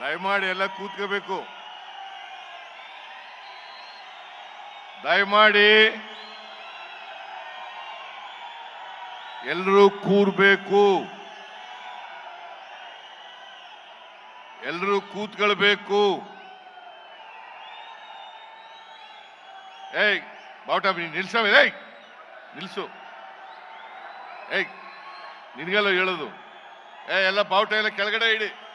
ದಯಮಾಡಿ ಎಲ್ಲ ಕೂತ್ಕೋಬೇಕು. ದಯಮಾಡಿ ಎಲ್ಲರೂ ಕೂರ್ಬೇಕು. ಎಲ್ಲರೂ ಕೂತ್ಕೊಳ್ಬೇಕು. ಏಯ್, ಬಾವುಟ ನಿಲ್ಸವ ಏಯ್, ನಿಲ್ಸು. ಏಯ್, ನಿನಗೆಲ್ಲ ಹೇಳೋದು. ಏ ಎಲ್ಲ ಬಾವುಟ ಎಲ್ಲ ಕೆಳಗಡೆ ಇಡಿ.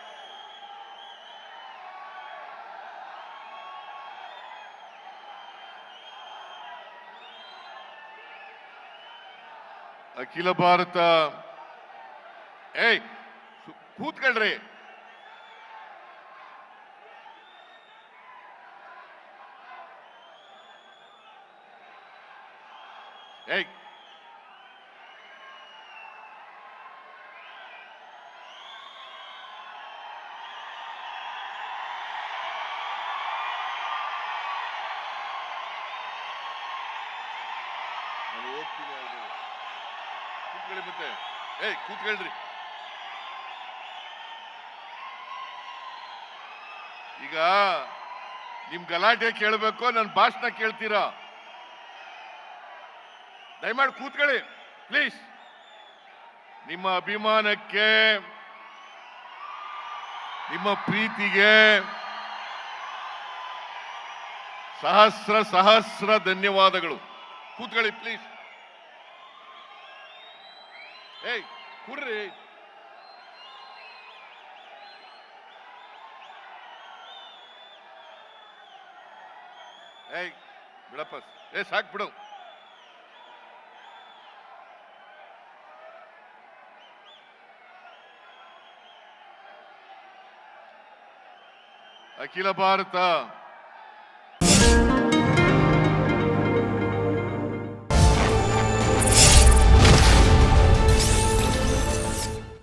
ಅಖಿಲ ಭಾರತ. ಏಯ್ ಕೂತ್ಕೊಳ್ರಿ. ಏಯ್. ಹೋಗ್ತೀನಿ. ಕೂತ್ಕೊಳ್ಳಿ ಮತ್ತೆ ಏಯ್ ಕೂತ್ಕೊಳ್ರಿ ಈಗ ನಿಮ್ ಗಲಾಟೆ ಕೇಳಬೇಕು ನನ್ನ ಭಾಷಣ ಕೇಳ್ತೀರಾ? ದಯಮಾಡಿ ಕೂತ್ಕೊಳ್ಳಿ ಪ್ಲೀಸ್ ನಿಮ್ಮ ಅಭಿಮಾನಕ್ಕೆ, ನಿಮ್ಮ ಪ್ರೀತಿಗೆ ಸಹಸ್ರ ಸಹಸ್ರ ಧನ್ಯವಾದಗಳು. ಕೂತ್ಕೊಳ್ಳಿ ಪ್ಲೀಸ್ ಏಯ್ ಕುರ್ರಿ ಏಯ್ ಬಿಡಪ್ಪ ಏ ಸಾಕ್ ಬಿಡು ಅಖಿಲ ಭಾರತ